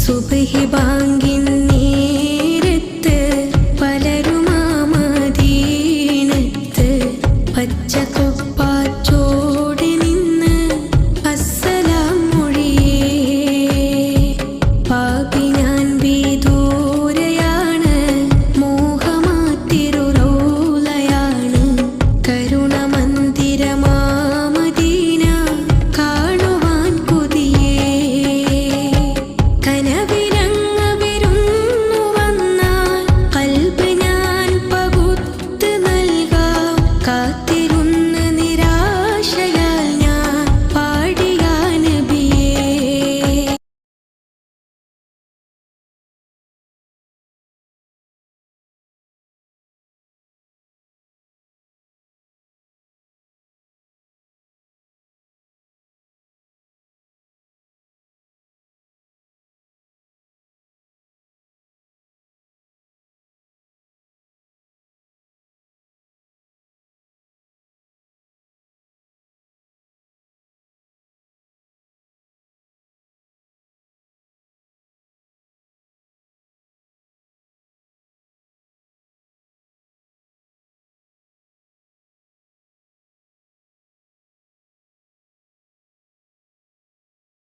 സുബഹി ബാങ്കിൻ നേരത്ത് പലരുമാ മദീനത്ത് പച്ചക്കൊക്കെ